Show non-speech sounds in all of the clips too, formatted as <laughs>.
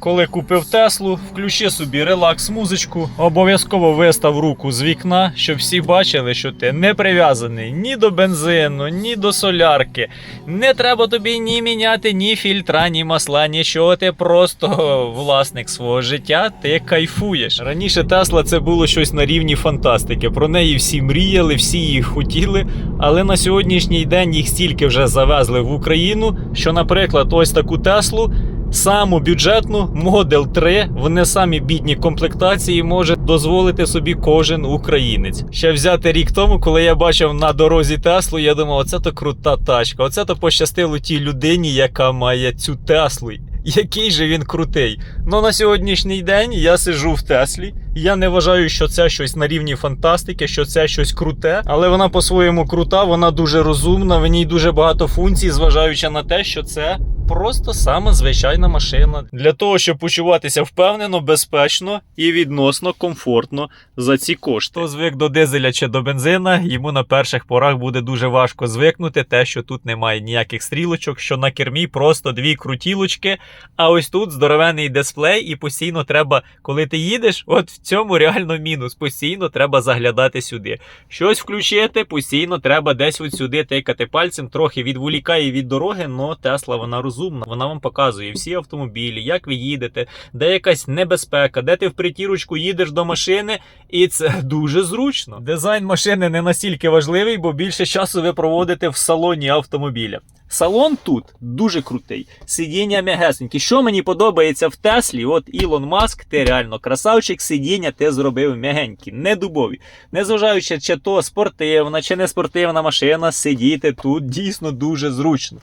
Коли купив Теслу, включи собі релакс музичку, обов'язково вистав руку з вікна, щоб всі бачили, що ти не прив'язаний ні до бензину, ні до солярки. Не треба тобі ні міняти ні фільтра, ні масла, нічого. Ти просто власник свого життя, ти кайфуєш. Раніше Тесла це було щось на рівні фантастики. Про неї всі мріяли, всі її хотіли. Але на сьогоднішній день їх стільки вже завезли в Україну, що, наприклад, ось таку Теслу. Саму бюджетну Model 3 в не самі бідні комплектації може дозволити собі кожен українець. Ще взяти рік тому, коли я бачив на дорозі Теслу, я думав, оце то крута тачка. Оце то пощастило тій людині, яка має цю Теслу. Який же він крутий. Ну на сьогоднішній день я сиджу в Теслі. Я не вважаю, що це щось на рівні фантастики, що це щось круте, але вона по-своєму крута, вона дуже розумна, в ній дуже багато функцій, зважаючи на те, що це просто сама звичайна машина. Для того, щоб почуватися впевнено, безпечно і відносно комфортно за ці кошти. Хто звик до дизеля чи до бензина, йому на перших порах буде дуже важко звикнути те, що тут немає ніяких стрілочок, що на кермі просто дві крутілочки. А ось тут здоровений дисплей, і постійно треба, коли ти їдеш, от в цьому реально мінус. Постійно треба заглядати сюди. Щось включити, постійно треба десь от сюди тикати пальцем, трохи відволікає від дороги, але Тесла вона розумна. Вона вам показує всі автомобілі, як ви їдете, де якась небезпека, де ти в притірочку їдеш до машини, і це <laughs> дуже зручно. Дизайн машини не настільки важливий, бо більше часу ви проводите в салоні автомобіля. Салон тут дуже крутий. Сидіння м'ягесенькі. Що мені подобається в Теслі, от Ілон Маск, ти реально красавчик, сидіння ти зробив м'ягенькі, не дубові. Незважаючи, чи то спортивна, чи не спортивна машина, сидіти тут дійсно дуже зручно.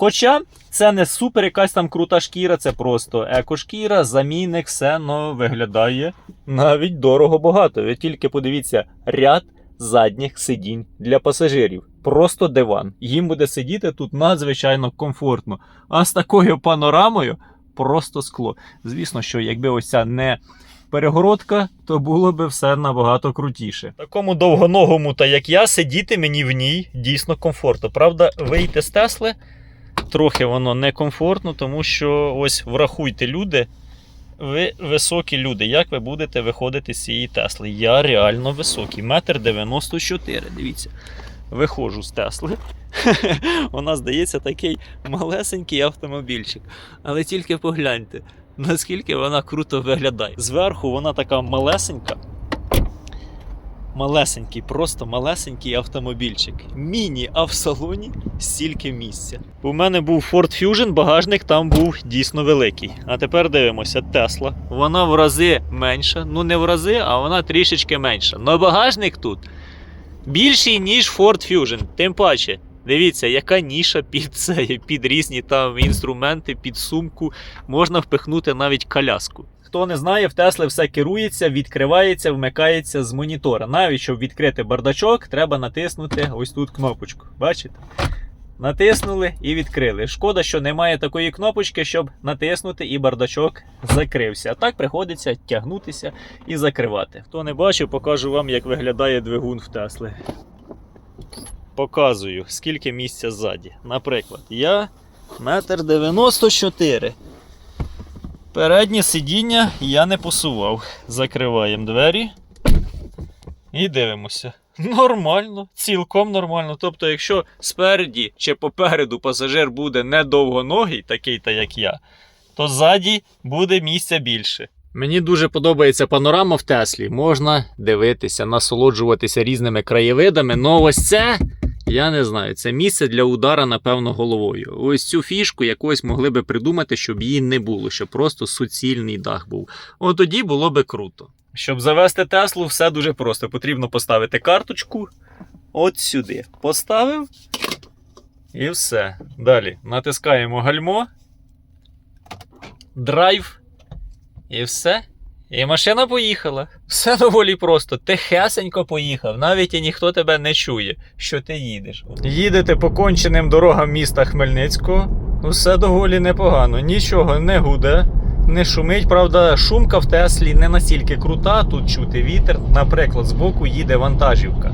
Хоча це не супер якась там крута шкіра, це просто екошкіра, замінник, все но виглядає навіть дорого багато. Ви тільки подивіться, ряд задніх сидінь для пасажирів. Просто диван. Їм буде сидіти тут надзвичайно комфортно. А з такою панорамою просто скло. Звісно, що якби ось не перегородка, то було би все набагато крутіше. Такому довгоногому, та як я, сидіти мені в ній дійсно комфортно. Правда, вийти з Тесли трохи воно некомфортно, тому що ось врахуйте, люди. Ви високі люди. Як ви будете виходити з цієї Тесли? Я реально високий. Метр 94, дивіться. Виходжу з Тесли. <laughs> Вона здається такий малесенький автомобільчик. Але тільки погляньте, наскільки вона круто виглядає. Зверху вона така малесенька. Малесенький, просто малесенький автомобільчик. Міні, а в салоні стільки місця. У мене був Ford Fusion, багажник там був дійсно великий. А тепер дивимося, Tesla. Вона в рази менша. Ну не в рази, а вона трішечки менша. Но багажник тут більший, ніж Ford Fusion. Тим паче, дивіться, яка ніша під це, під різні там інструменти, під сумку. Можна впихнути навіть коляску. Хто не знає, в Тесли все керується, відкривається, вмикається з монітора. Навіть щоб відкрити бардачок, треба натиснути ось тут кнопочку. Бачите? Натиснули і відкрили. Шкода, що немає такої кнопочки, щоб натиснути і бардачок закрився. А так приходиться тягнутися і закривати. Хто не бачив, покажу вам, як виглядає двигун в Тесли. Показую, скільки місця ззаді. Наприклад, я метр 94. Переднє сидіння я не посував. Закриваємо двері і дивимося. Нормально, цілком нормально. Тобто, якщо спереді чи попереду пасажир буде недовгоногий, такий та як я, то ззаді буде місця більше. Мені дуже подобається панорама в Теслі. Можна дивитися, насолоджуватися різними краєвидами. Но ось це. Я не знаю, це місце для удара, напевно, головою. Ось цю фішку якось могли би придумати, щоб її не було, щоб просто суцільний дах був. От тоді було би круто. Щоб завести Теслу, все дуже просто. Потрібно поставити карточку от сюди. Поставив. І все. Далі натискаємо гальмо, драйв. І все. І машина поїхала. Все доволі просто. Тихесенько поїхав. Навіть і ніхто тебе не чує, що ти їдеш. Їдете по конченим дорогам міста Хмельницького. Ну, все доволі непогано. Нічого не гуде, не шумить. Правда, шумка в Теслі не настільки крута. Тут чути вітер. Наприклад, збоку їде вантажівка.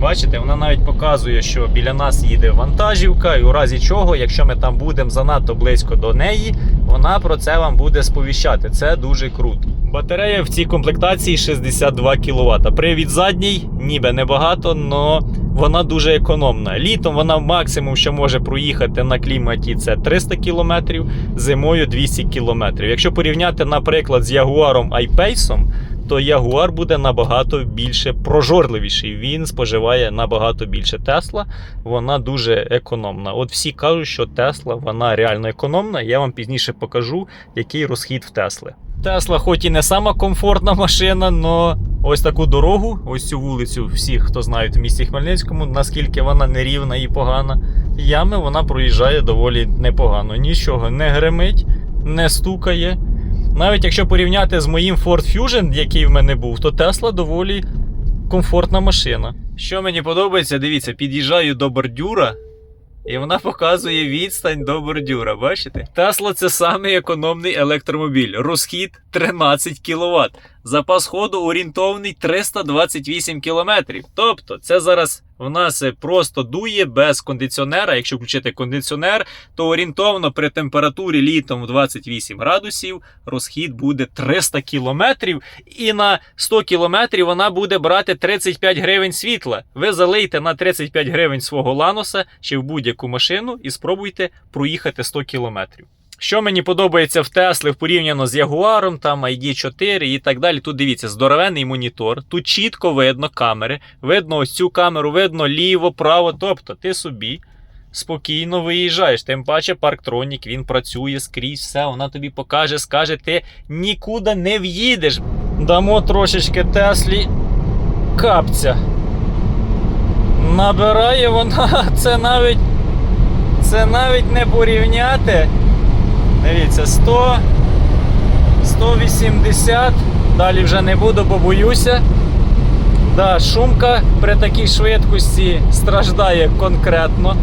Бачите, вона навіть показує, що біля нас їде вантажівка, і у разі чого, якщо ми там будемо занадто близько до неї, вона про це вам буде сповіщати. Це дуже круто. Батарея в цій комплектації 62 кВт. Привід задній, ніби небагато, але вона дуже економна. Літом вона максимум, що може проїхати на кліматі, це 300 км, зимою 200 км. Якщо порівняти, наприклад, з Jaguar I-Pace, то Jaguar буде набагато більше прожорливіший. Він споживає набагато більше. Тесла вона дуже економна. От всі кажуть, що Тесла вона реально економна. Я вам пізніше покажу, який розхід в Тесли. Тесла, хоч і не сама комфортна машина, але ось таку дорогу, ось цю вулицю, всі, хто знають в місті Хмельницькому, наскільки вона нерівна і погана. Ями вона проїжджає доволі непогано. Нічого не гремить, не стукає. Навіть якщо порівняти з моїм Ford Fusion, який в мене був, то Tesla доволі комфортна машина. Що мені подобається, дивіться, під'їжджаю до бордюра, і вона показує відстань до бордюра. Бачите? Тесла це самий економний електромобіль. Розхід 13 кВт. Запас ходу орієнтовний 328 км. Тобто, це зараз в нас е, просто дує без кондиціонера. Якщо включити кондиціонер, то орієнтовно при температурі літом в 28 градусів розхід буде 300 км, і на 100 км вона буде брати 35 гривень світла. Ви залийте на 35 гривень свого ланоса чи в будь-яку машину і спробуйте проїхати 100 км. Що мені подобається в Тесли порівняно з Ягуаром, там ID4 і так далі. Тут дивіться, здоровенний монітор. Тут чітко видно камери. Видно ось цю камеру, видно ліво, право. Тобто ти собі спокійно виїжджаєш. Тим паче парктронік, він працює скрізь, все, вона тобі покаже, скаже, ти нікуди не в'їдеш. Дамо трошечки Теслі капця. Набирає вона, <laughs> це навіть. Це навіть не порівняти. Дивіться, 100, 180. Далі вже не буду, бо боюся. Да, шумка при такій швидкості страждає конкретно.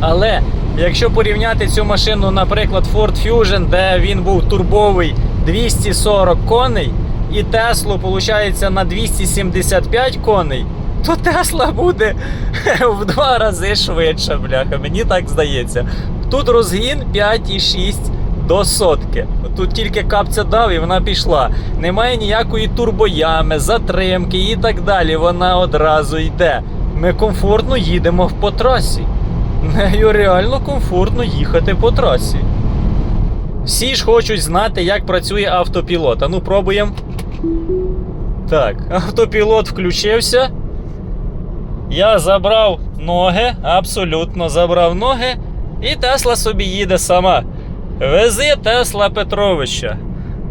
Але якщо порівняти цю машину, наприклад, Ford Fusion, де він був турбовий 240 коней, і Теслу, виходить, на 275 коней, то Тесла буде <laughs> в два рази швидше, бляха. Мені так здається. Тут розгін 5,6 до сотки. Тут тільки капця дав і вона пішла. Немає ніякої турбоями, затримки і так далі. Вона одразу йде. Ми комфортно їдемо по трасі. Нею реально комфортно їхати по трасі. Всі ж хочуть знати, як працює автопілот. А ну пробуємо. Так, автопілот включився. Я забрав ноги, абсолютно забрав ноги, і Тесла собі їде сама. Вези Тесла Петровича.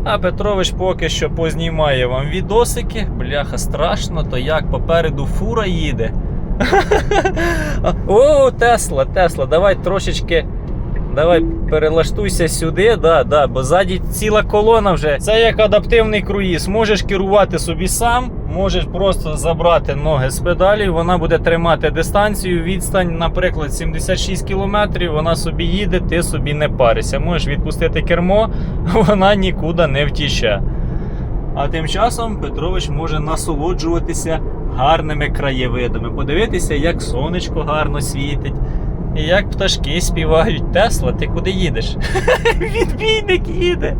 А Петрович поки що познімає вам відосики. Бляха, страшно, то як попереду фура їде. <laughs> О, Тесла, Тесла, давай трошечки. Давай перелаштуйся сюди, да, да, бо ззаді ціла колона вже. Це як адаптивний круїз. Можеш керувати собі сам, можеш просто забрати ноги з педалі, вона буде тримати дистанцію, відстань, наприклад, 76 км, вона собі їде, ти собі не паришся. Можеш відпустити кермо, <laughs> вона нікуди не втіче. А тим часом Петрович може насолоджуватися гарними краєвидами, подивитися, як сонечко гарно світить. І як пташки співають, Тесла, ти куди їдеш? <laughs> Відбійник їде.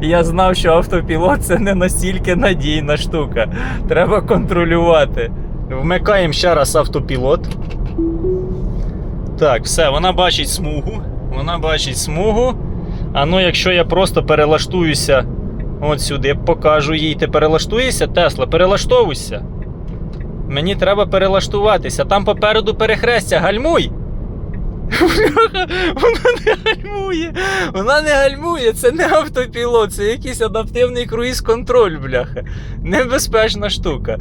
Я знав, що автопілот це не настільки надійна штука. Треба контролювати. Вмикаємо ще раз автопілот. Так, все, вона бачить смугу. Вона бачить смугу. А ну, якщо я просто перелаштуюся от сюди, покажу їй, ти перелаштуєшся, Тесла, перелаштовуйся. Мені треба перелаштуватися. Там попереду перехрестя. Гальмуй! <laughs> Вона не гальмує! Вона не гальмує, це не автопілот, це якийсь адаптивний круїз-контроль, бляха. Небезпечна штука.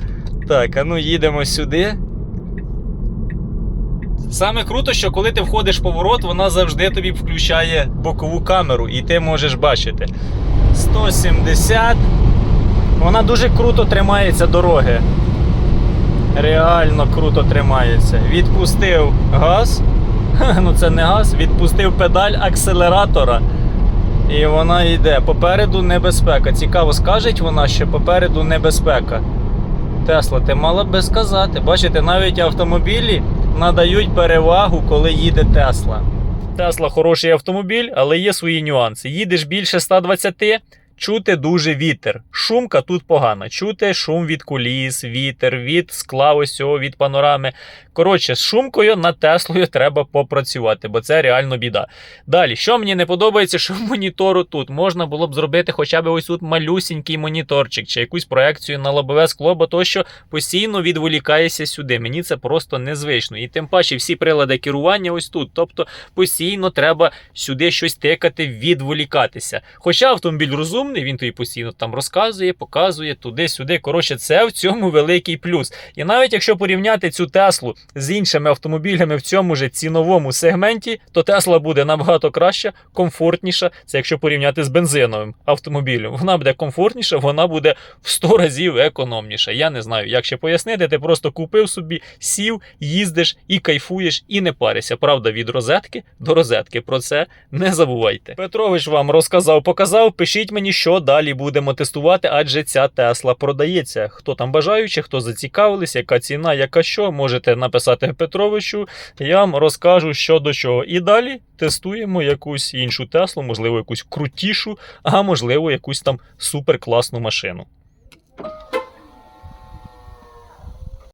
Так, а ну їдемо сюди. Саме круто, що коли ти входиш в поворот, вона завжди тобі включає бокову камеру, і ти можеш бачити. 170. Вона дуже круто тримається дороги. Реально круто тримається. Відпустив газ. Ну це не газ, відпустив педаль акселератора. І вона йде. Попереду небезпека. Цікаво, скажеть вона, що попереду небезпека. Тесла, ти мала би сказати. Бачите, навіть автомобілі надають перевагу, коли їде Тесла. Тесла хороший автомобіль, але є свої нюанси. Їдеш більше 120, чути дуже вітер. Шумка тут погана. Чути шум від куліс, вітер, від скла ось від панорами. Коротше, з шумкою над Теслою треба попрацювати, бо це реально біда. Далі, що мені не подобається, що монітору тут можна було б зробити хоча б ось тут малюсінький моніторчик чи якусь проекцію на лобове скло, бо то, що постійно відволікаєшся сюди. Мені це просто незвично. І тим паче всі прилади керування ось тут. Тобто постійно треба сюди щось тикати, відволікатися. Хоча автомобіль розумний, він тобі постійно там розказує, показує туди-сюди. Коротше, це в цьому великий плюс. І навіть якщо порівняти цю Теслу з іншими автомобілями в цьому же ціновому сегменті, то Тесла буде набагато краща, комфортніша. Це якщо порівняти з бензиновим автомобілем. Вона буде комфортніша, вона буде в 100 разів економніша. Я не знаю, як ще пояснити. Ти просто купив собі, сів, їздиш і кайфуєш, і не паришся. Правда, від розетки до розетки. Про це не забувайте. Петрович вам розказав, показав. Пишіть мені, що далі будемо тестувати, адже ця Тесла продається. Хто там бажаючи, хто зацікавились, яка ціна, яка що, можете написати Петровичу. Я вам розкажу, що до чого. І далі тестуємо якусь іншу Теслу, можливо, якусь крутішу, а можливо, якусь там суперкласну машину.